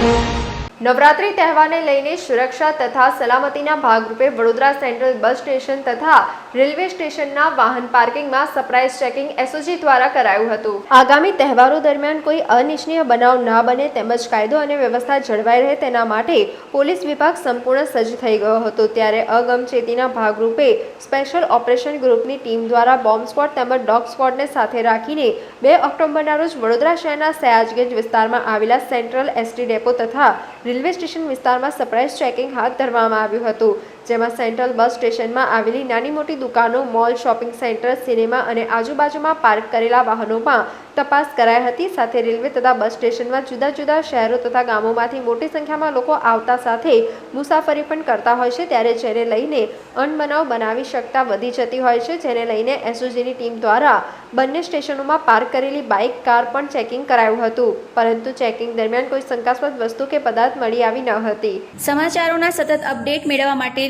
Thank you. Navratri તહેવારને લઈને સુરક્ષા તથા સલામતીના ભાગરૂપે વડોદરા સેન્ટ્રલ બસ સ્ટેશન તથા રેલવે સ્ટેશનના વાહન પાર્કિંગમાં સરપ્રાઇઝ ચેકિંગ એસઓજી દ્વારા કરાયું હતું. આગામી તહેવારો દરમિયાન કોઈ અનિચ્છનીય બનાવ ના બને તેમજ કાયદો અને વ્યવસ્થા જળવાઈ રહે તેના માટે પોલીસ વિભાગ સંપૂર્ણ સજ્જ થઈ ગયો હતો. ત્યારે અગમચેતીના ભાગરૂપે સ્પેશિયલ ઓપરેશન ગ્રુપની ટીમ દ્વારા બોમ્બ સ્પોટ તેમજ ડોગ સ્પોટને સાથે રાખીને બે ઓક્ટોબરના રોજ વડોદરા શહેરના સયાજગંજ વિસ્તારમાં આવેલા સેન્ટ્રલ એસટી ડેપો તથા રેલવે સ્ટેશન વિસ્તારમાં સરપ્રાઇઝ ચેકિંગ હાથ ધરવામાં આવ્યું હતું. જેમાં સેન્ટ્રલ બસ સ્ટેશનમાં આવેલી નાની મોટી દુકાનો, મોલ, શોપિંગ સેન્ટર, સિનેમા અને આજુબાજુમાં પાર્ક કરેલા વાહનોમાં તપાસ કરાઈ હતી. સાથે રેલવે તથા બસ સ્ટેશનમાં જુદા જુદા શહેરો તથા ગામોમાંથી મોટી સંખ્યામાં લોકો આવતા સાથે મુસાફરી પણ કરતા હોય છે. ત્યારે જેને લઈને અણબનાવ બનાવી શકતા વધી જતી હોય છે. જેને લઈને એસઓજીની ટીમ દ્વારા બંને સ્ટેશનોમાં પાર્ક કરેલી બાઇક, કાર પણ ચેકિંગ કરાયું હતું. પરંતુ ચેકિંગ દરમિયાન કોઈ શંકાસ્પદ વસ્તુ કે પદાર્થ મળી આવી ન હતી. સમાચારોના સતત અપડેટ મેળવવા માટે